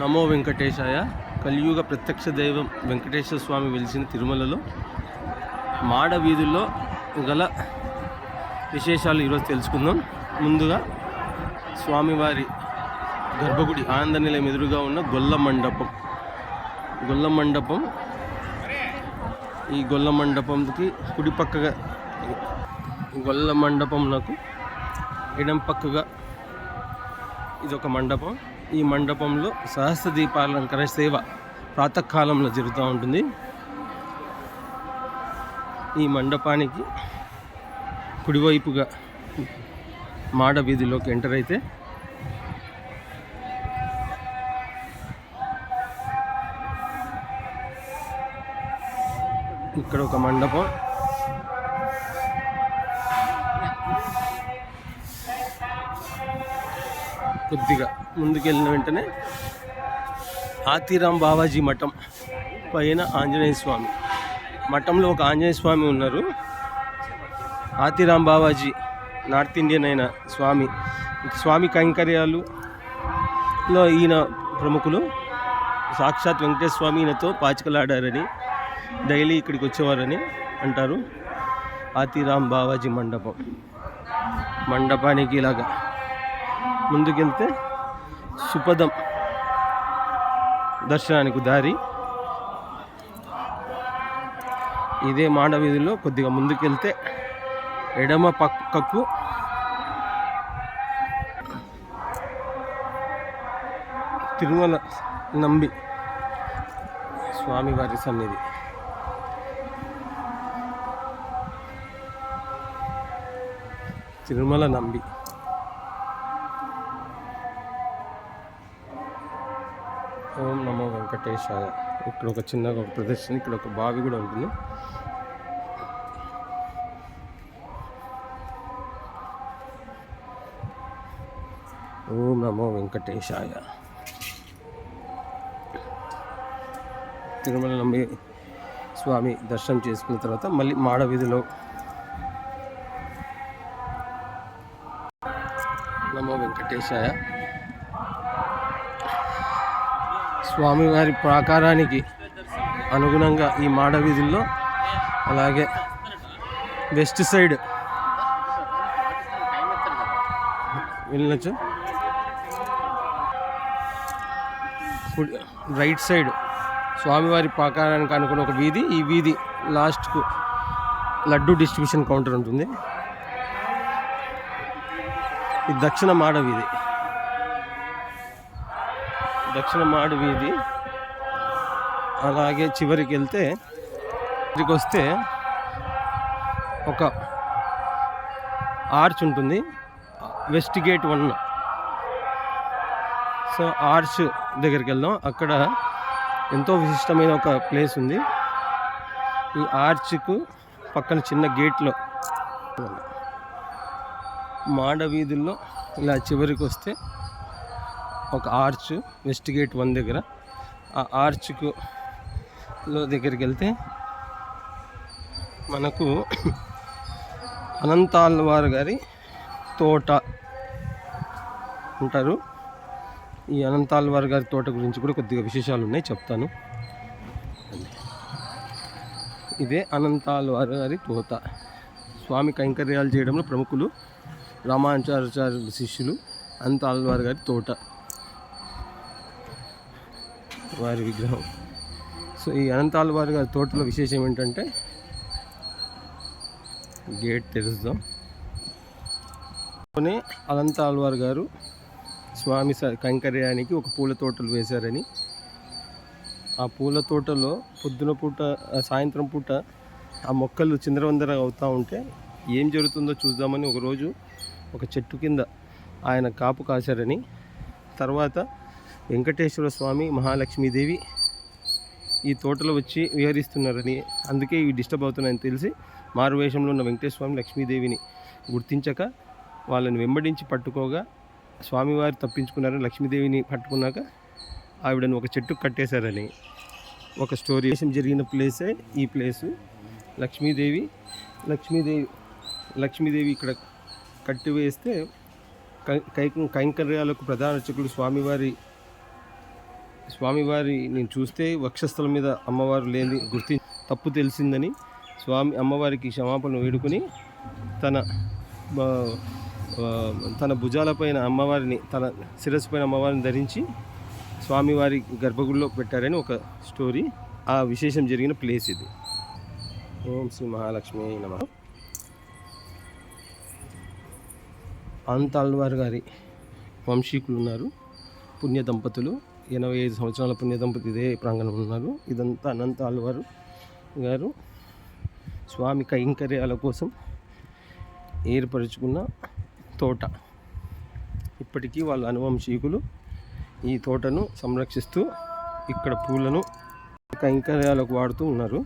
నమో వెంకటేశాయ. కలియుగ ప్రత్యక్ష దైవం వెంకటేశ్వర స్వామి వెలిసిన తిరుమలలో మాడ వీధుల్లో గల విశేషాలు ఈరోజు తెలుసుకుందాం. ముందుగా స్వామివారి గర్భగుడి ఆనంద నిలయం ఎదురుగా ఉన్న గొల్ల మండపం గొల్ల మండపం ఈ గొల్ల మండపంకి కుడి పక్కగా గొల్ల నాకు ఎడం పక్కగా ఇది ఒక మండపం. ఈ మండపంలో సహస్ర దీపాలంకరణ సేవ ప్రాతకాలంలో జరుగుతూ ఉంటుంది. ఈ మండపానికి కుడివైపుగా మాడ వీధిలోకి ఎంటర్ అయితే ఇక్కడ ఒక మండపం. కొద్దిగా ముందుకెళ్ళిన వెంటనే ఆతిరాం బావాజీ మఠం పైన ఆంజనేయ స్వామి. మఠంలో ఒక ఆంజనేయ స్వామి ఉన్నారు. ఆతిరాం బావాజీ నార్త్ ఇండియన్ అయిన స్వామి. స్వామి కైంకర్యాలు లో ఈయన ప్రముఖులు. సాక్షాత్ వెంకటేశ్వర స్వామి ఈయనతో పాచికలాడారని డైలీ ఇక్కడికి వచ్చేవారని అంటారు ఆతిరాం బావాజీ మండపం. మండపానికి ఇలాగా ముందుకెళ్తే సుపదం దర్శనానికి దారి. ఇదే మాడవీధిలో కొద్దిగా ముందుకెళ్తే ఎడమ పక్కకు తిరుమల నంబి స్వామివారి సన్నిధి. తిరుమల నంబి. నమో ఇక్కడ ఒక చిన్న ఒక ప్రదర్శన ఇక్కడ ఒక బావి కూడా ఉంటుంది. ఓం నమో వెంకటేశాయ. తిరుమల నమ్మి స్వామి దర్శనం చేసుకున్న తర్వాత మళ్ళీ మాడ వీధిలో. నమో వెంకటేశాయ. స్వామివారి ప్రాకారానికి అనుగుణంగా ఈ మాడ వీధుల్లో అలాగే వెస్ట్ సైడ్. వెళ్ళచ్చు రైట్ సైడ్ స్వామివారి ప్రాకారానికి అనుకున్న ఒక వీధి. ఈ వీధి లాస్ట్కు లడ్డు డిస్ట్రిబ్యూషన్ కౌంటర్ ఉంటుంది. ఇది దక్షిణ మాడ వీధి. దక్షిణ మాడు వీధి. అలాగే చివరికి వెళ్తే ఇక్కడికి వస్తే ఒక ఆర్చ్ ఉంటుంది. West gate one. So arch దగ్గరికి వెళ్దాం అక్కడ ఎంతో విశిష్టమైన ఒక ప్లేస్ ఉంది. ఈ ఆర్చ్కు పక్కన చిన్న గేట్లో మాడ వీధుల్లో ఇలా చివరికి వస్తే ఒక ఆర్చ్ వెస్ట్ గేట్ వన్ దగ్గర. ఆ ఆర్చ్కు లో దగ్గరికి వెళ్తే మనకు అనంతాల్వార్ గారి తోట ఉంటారు. ఈ అనంతాల్వారు గారి తోట గురించి కూడా కొద్దిగా విశేషాలు ఉన్నాయి చెప్తాను. ఇదే అనంతాల్వార్ గారి తోట. స్వామి కైంకర్యాలు చేయడంలో ప్రముఖులు రామానుచార్య శిష్యులు అనంతాల్వార్ గారి తోట. వారి విగ్రహం. సో ఈ అనంతాల వారి గారి తోటలో విశేషం ఏంటంటే గేట్ తెరుస్తాం. కొని అనంతాల్వార్ గారు స్వామి కంకర్యానికి ఒక పూల తోటలు వేశారని. ఆ పూల తోటలో పొద్దున పూట సాయంత్రం పూట ఆ మొక్కలు చిందరవందర అవుతూ ఉంటే ఏం జరుగుతుందో చూద్దామని ఒకరోజు ఒక చెట్టు కింద ఆయన కాపు కాశారని తర్వాత వెంకటేశ్వర స్వామి మహాలక్ష్మీదేవి ఈ తోటలో వచ్చి విహరిస్తున్నారని అందుకే ఇవి డిస్టర్బ్ అవుతున్నాయని తెలిసి మారు వేషంలో ఉన్న వెంకటేశ్వర స్వామి లక్ష్మీదేవిని గుర్తించక వాళ్ళని వెంబడించి పట్టుకోగా స్వామివారు తప్పించుకున్నారని లక్ష్మీదేవిని పట్టుకున్నాక ఆవిడని ఒక చెట్టుకు కట్టేశారని ఒక స్టోరీ జరిగిన ప్లేసే ఈ ప్లేసు. లక్ష్మీదేవి లక్ష్మీదేవి లక్ష్మీదేవి ఇక్కడ కట్టివేస్తే కై కై- కైంకర్యాలకు ప్రధాన అర్చకులు స్వామివారి స్వామివారి నేను చూస్తే వక్షస్థలం మీద అమ్మవారు లేని గుర్తి తప్పు తెలిసిందని స్వామి అమ్మవారికి క్షమాపణ వేడుకొని తన తన భుజాలపైన అమ్మవారిని తన శిరస్సు పైన అమ్మవారిని ధరించి స్వామివారి గర్భగుడిలో పెట్టారని ఒక స్టోరీ. ఆ విశేషం జరిగిన ప్లేస్ ఇది. ఓం శ్రీ మహాలక్ష్మి నమ. అంతాళ్వారు గారి వంశీకులు ఉన్నారు. పుణ్య దంపతులు. ఎనభై ఐదు సంవత్సరాల పుణ్య దంపతి ఇదే ప్రాంగణం ఉన్నారు. ఇదంతా అనంత ఆళ్వారు గారు స్వామి కైంకర్యాల కోసం ఏర్పరచుకున్న తోట. ఇప్పటికీ వాళ్ళ అనువంశీకులు ఈ తోటను సంరక్షిస్తూ ఇక్కడ పూలను కైంకర్యాలకు వాడుతూ ఉన్నారు.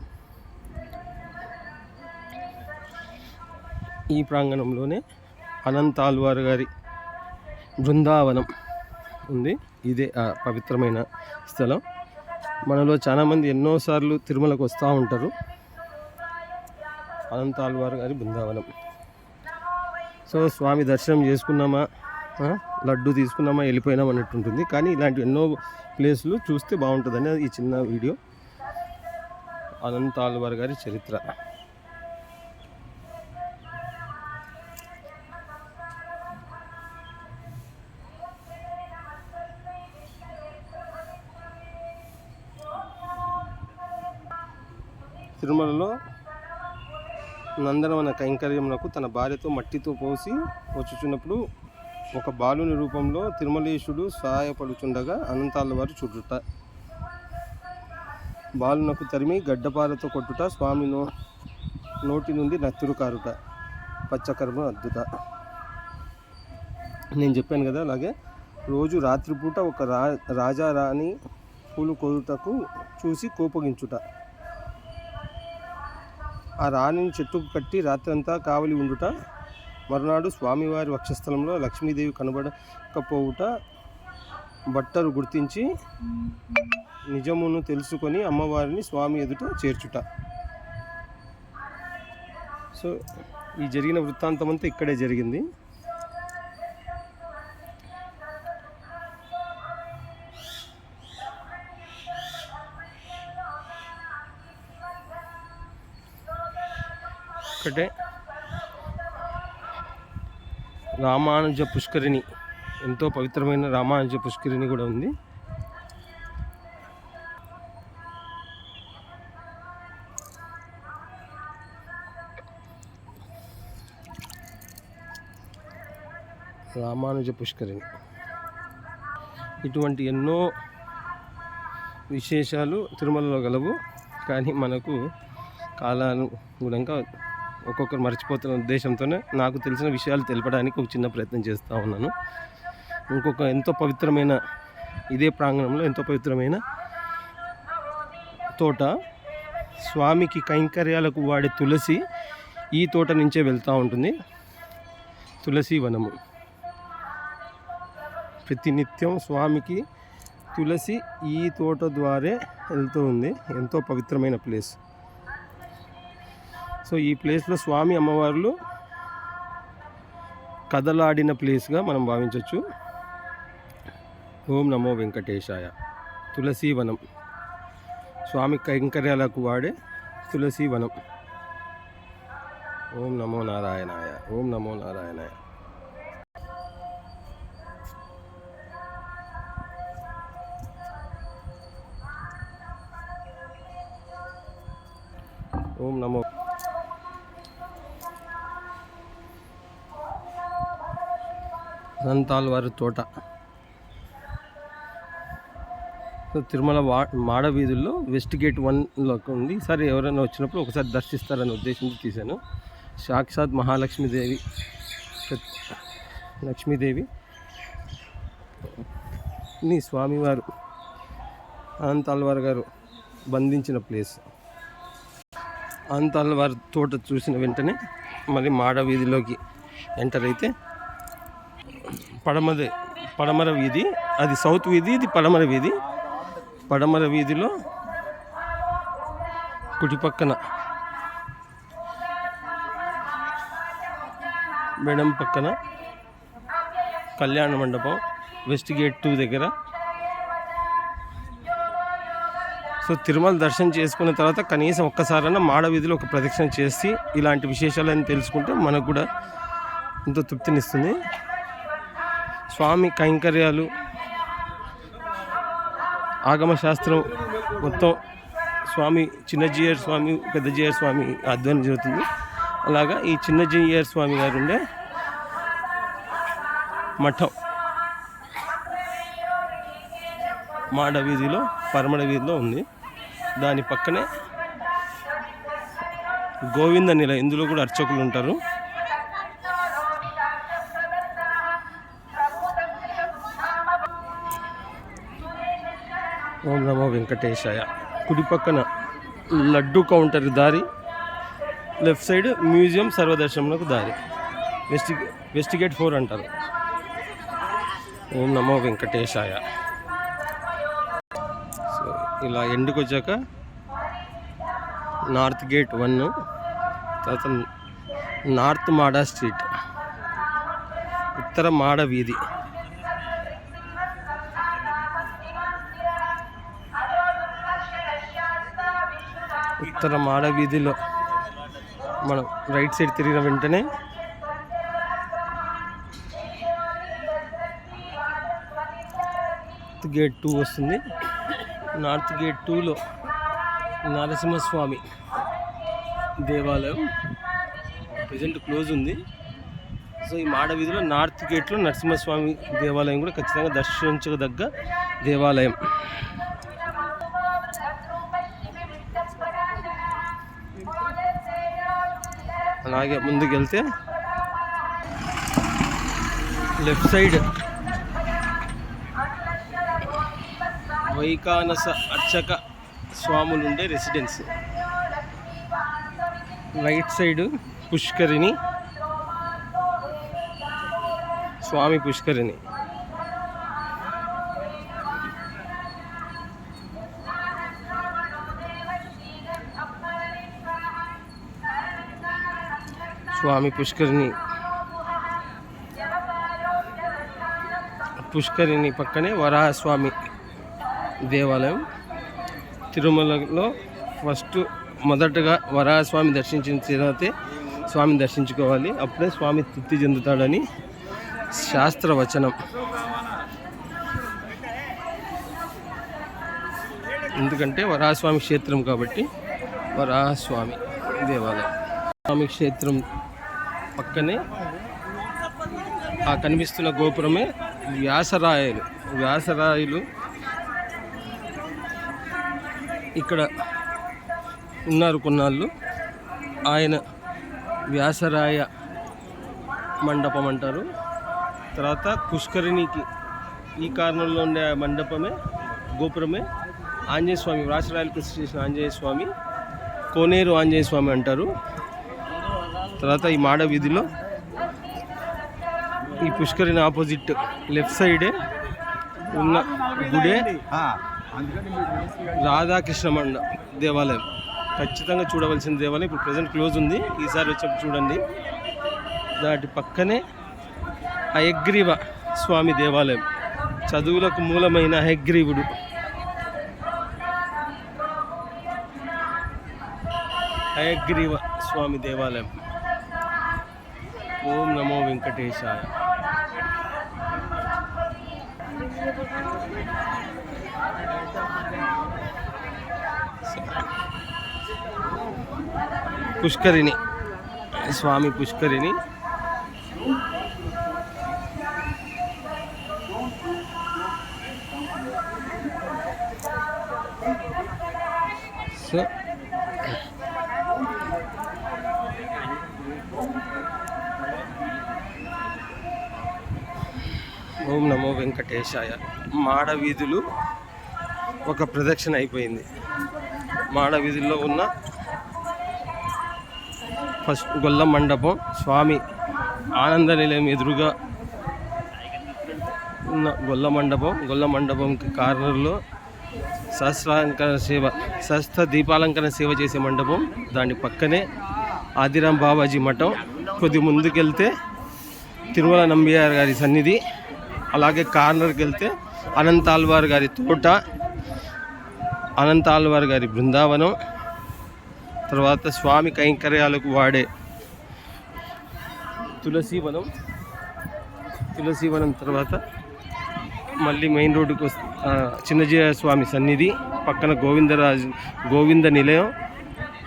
ఈ ప్రాంగణంలోనే అనంత ఆల్వార్ గారి బృందావనం ఉంది. ఇదే ఆ పవిత్రమైన స్థలం. మనలో చాలామంది ఎన్నోసార్లు తిరుమలకు వస్తూ ఉంటారు. అనంత గారి బృందావనం. సో స్వామి దర్శనం చేసుకున్నామా? లడ్డు తీసుకున్నామా? వెళ్ళిపోయినాం అన్నట్టు ఉంటుంది కానీ ఇలాంటి ఎన్నో ప్లేసులు చూస్తే బాగుంటుందని ఈ చిన్న వీడియో. అనంత గారి చరిత్ర. తిరుమలలో నందనవన కైంకర్యమునకు తన భార్యతో మట్టితో పోసి వచ్చుచున్నప్పుడు ఒక బాలుని రూపంలో తిరుమలేశుడు సహాయపడుచుండగా అనంతాల వారు చుట్టుట బాలునకు తరిమి గడ్డపారతో కొట్టుట స్వామి నో నోటి నుండి నత్తురు కారుట. పచ్చకర్మ అద్దుట నేను చెప్పాను కదా అలాగే రోజు రాత్రిపూట ఒక రా రాజా రాణి పూలు కోరుటకు చూసి కోపగించుట. ఆ రాణిని చెట్టుకు కట్టి రాత్రంతా కావలి ఉండుట మరునాడు స్వామివారి వక్షస్థలంలో లక్ష్మీదేవి కనబడకపోవుట బట్టరు గుర్తించి నిజమును తెలుసుకొని అమ్మవారిని స్వామి ఎదుట చేర్చుట. సో ఈ జరిగిన వృత్తాంతం అంతా ఇక్కడే జరిగింది. రామానుజ పుష్కరిణి. ఎంతో పవిత్రమైన రామానుజ పుష్కరిణి కూడా ఉంది. రామానుజ పుష్కరిణి. ఇటువంటి ఎన్నో విశేషాలు తిరుమలలో గలవు. కానీ మనకు కాలానుగుణంగా ఒక్కొక్కరు మర్చిపోతున్న ఉద్దేశంతోనే నాకు తెలిసిన విషయాలు తెలపడానికి ఒక చిన్న ప్రయత్నం చేస్తూ ఉన్నాను. ఇంకొక ఎంతో పవిత్రమైన ఇదే ప్రాంగణంలో ఎంతో పవిత్రమైన తోట స్వామికి కైంకర్యాలకు వాడే తులసి ఈ తోట నుంచే వెళ్తూ ఉంటుంది. తులసి వనము. ప్రతినిత్యం స్వామికి తులసి ఈ తోట ద్వారే వెళ్తూ ఉంది. ఎంతో పవిత్రమైన ప్లేస్. సో ఈ ప్లేస్లో స్వామి అమ్మవార్లు కదలాడిన ప్లేస్గా మనం భావించవచ్చు ఓం నమో వెంకటేశాయ. తులసీవనం స్వామి కైంకర్యాలకు వాడే తులసి వనం. ఓం నమో నారాయణాయ. ఓం నమో నారాయణాయ. ఓం నమో అనంతాల్ వారి తోట. సో తిరుమల వా మాడ వీధుల్లో వెస్ట్ గేట్ వన్లో ఉంది. సార్ ఎవరైనా వచ్చినప్పుడు ఒకసారి దర్శిస్తారనే ఉద్దేశంతో తీశాను. సాక్షాత్ మహాలక్ష్మీదేవి. లక్ష్మీదేవి. నీ స్వామివారు అనంతాల్వార్ గారు బంధించిన ప్లేస్. అనంతాల్వారి తోట చూసిన వెంటనే మళ్ళీ మాడ వీధిలోకి ఎంటర్ అయితే పడమర పడమర వీధి అది సౌత్ వీధి ఇది పడమర వీధి. పడమర వీధిలో కుటిపక్కన పక్కన పక్కన కళ్యాణ మండపం వెస్ట్ గేట్ టూ దగ్గర. సో తిరుమల దర్శనం చేసుకున్న తర్వాత కనీసం ఒక్కసారైనా మాడ వీధిలో ఒక ప్రదక్షిణ చేసి ఇలాంటి విశేషాలను తెలుసుకుంటే మనకు కూడా ఎంతో తృప్తినిస్తుంది. స్వామి కైంకర్యాలు ఆగమ శాస్త్రం మొత్తం స్వామి చిన్నజీయర్ స్వామి పెద్దజీయర్ స్వామి ఆధ్వర్యం జరుగుతుంది. అలాగా ఈ చిన్నజీయర్ స్వామి గారు ఉండే మఠం మాడ వీధిలో పరమడ వీధిలో ఉంది. దాని పక్కనే గోవింద నిల ఇందులో కూడా అర్చకులు ఉంటారు ఓం నమో వెంకటేశాయ. కుడి పక్కన లడ్డు కౌంటర్ దారి లెఫ్ట్ సైడ్ మ్యూజియం సర్వదర్శనంలోకి దారి. వెస్టి వెస్టిగేట్ ఫోర్ అంటారు. ఓం నమో వెంకటేశాయ. సో ఇలా ఎండుకు వచ్చాక నార్త్ గేట్ వన్ తర్వాత నార్త్ మాడా స్ట్రీట్ ఉత్తర మాడ వీధి. ఉత్తరం ఆడవీధిలో మనం రైట్ సైడ్ తిరిగిన వెంటనే నార్త్ గేట్ టూ వస్తుంది. నార్త్ గేట్ టూలో నరసింహస్వామి దేవాలయం ప్రజెంట్ క్లోజ్ ఉంది. సో ఈ మాడవీధిలో నార్త్ గేట్లో నరసింహస్వామి దేవాలయం కూడా ఖచ్చితంగా దర్శించదగ్గ దేవాలయం. అలాగే ముందుకు వెళ్తే లెఫ్ట్ సైడ్ వైకానస అర్చక స్వాములు ఉండే రెసిడెన్స్ రైట్ సైడ్ పుష్కరిణి స్వామి పుష్కరిణి స్వామి పుష్కరిణి. పుష్కరిణి పక్కనే వరాహస్వామి దేవాలయం. తిరుమలలో ఫస్ట్ మొదటగా వరాహస్వామి దర్శించిన తర్వాతే స్వామిని దర్శించుకోవాలి. అప్పుడే స్వామి తృప్తి చెందుతాడని శాస్త్రవచనం. ఎందుకంటే వరాహస్వామి క్షేత్రం కాబట్టి వరాహస్వామి దేవాలయం. స్వామి క్షేత్రం పక్కనే ఆ కనిపిస్తున్న గోపురమే వ్యాసరాయలు వ్యాసరాయలు. ఇక్కడ ఉన్నారు కొన్నాళ్ళు. ఆయన వ్యాసరాయ మండపం అంటారు. తర్వాత పుష్కరిణికి ఈ కారణంలో ఉండే ఆ మండపమే గోపురమే. ఆంజనేయ స్వామి వ్యాసరాయలు కృషి చేసిన ఆంజనేయ స్వామి కోనేరు ఆంజనేయ స్వామి అంటారు. తర్వాత ఈ మాడ వీధిలో ఈ పుష్కరిని ఆపోజిట్ లెఫ్ట్ సైడే ఉన్న గుడే రాధాకృష్ణ మండ దేవాలయం. ఖచ్చితంగా చూడవలసిన దేవాలయం. ఇప్పుడు ప్రజెంట్ క్లోజ్ ఉంది. ఈసారి వచ్చేప్పుడు చూడండి. దాటి పక్కనే హయగ్రీవ స్వామి దేవాలయం. చదువులకు మూలమైన హయగ్రీవుడు. హయగ్రీవ స్వామి దేవాలయం. ఓం నమో వెంకటేశాయ పుష్కరిణి స్వామి పుష్కరిణి సో ఓం నమో వెంకటేశాయ. మాడ వీధులు ఒక ప్రదక్షిణ అయిపోయింది. మాడ వీధుల్లో ఉన్న ఫస్ట్ గొల్ల మండపం స్వామి ఆనంద నిలయం ఎదురుగా ఉన్న గొల్ల మండపం. గొల్ల మండపంకి కార్నర్లో సహస్రాలంకరణ సేవ సహస్ర దీపాలంకరణ సేవ చేసే మండపం. దాని పక్కనే ఆదిరాం బాబాజీ మఠం. కొద్ది ముందుకెళ్తే తిరుమల నంబియార్ గారి సన్నిధి. అలాగే కార్నర్కి వెళ్తే అనంతాల్వార్ గారి తోట అనంత ఆళ్వార్ గారి బృందావనం తర్వాత స్వామి కైంకర్యాలకు వాడే తులసీవనం తులసీవనం తర్వాత మళ్ళీ మెయిన్ రోడ్డుకు వస్తే చిన్నజీయ స్వామి సన్నిధి పక్కన గోవిందరాజు గోవింద నిలయం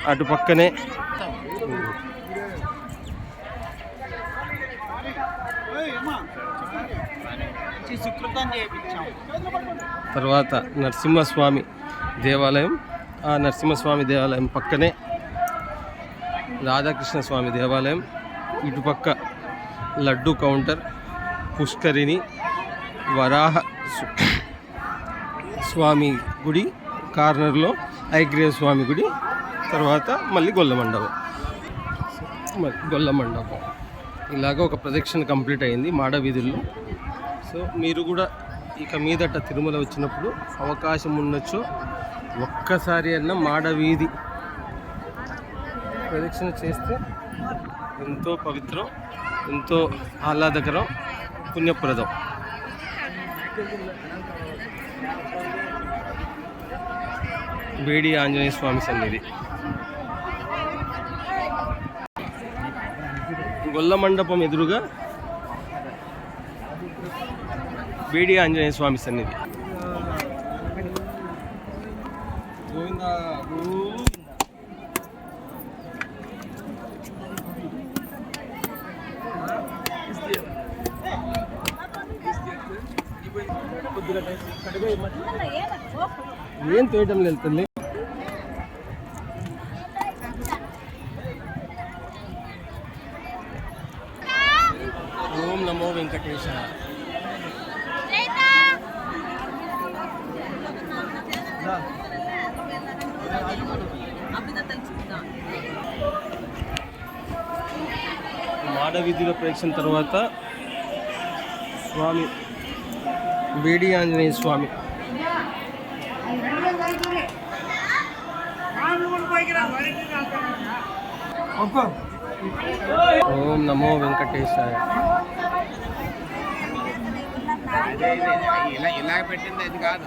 అటు పక్కనే తర్వాత నరసింహస్వామి దేవాలయం. ఆ నరసింహస్వామి దేవాలయం పక్కనే రాధాకృష్ణ స్వామి దేవాలయం. ఇటుపక్క లడ్డు కౌంటర్ పుష్కరిణి వరాహ స్వామి గుడి కార్నర్లో ఐగ్రేయ స్వామి గుడి తర్వాత మళ్ళీ గొల్ల మండపం మరి గొల్ల మండపం ఇలాగ ఒక ప్రదక్షిణ కంప్లీట్ అయింది మాడ వీధుల్లో. సో మీరు కూడా ఇక మీదట తిరుమల వచ్చినప్పుడు అవకాశం ఉండొచ్చు. ఒక్కసారి అన్న మాడ వీధి ప్రదక్షిణ చేస్తే ఎంతో పవిత్రం ఎంతో ఆహ్లాదకరం పుణ్యప్రదం. వేడి ఆంజనేయ స్వామి సన్నిధి. గొల్ల మండపం ఎదురుగా వేడి ఆంజనేయ స్వామి సన్నిధి. గోవిందా ఏం తోయటం లేదు తల్లి ఓం నమో వెంకటేశ మాడ వీధిలో ప్రేక్షణ తర్వాత స్వామి వేడి ఆంజనేయ స్వామి. ఓం నమో వెంకటేశాయ. ఇలా పెట్టింది అది కాదు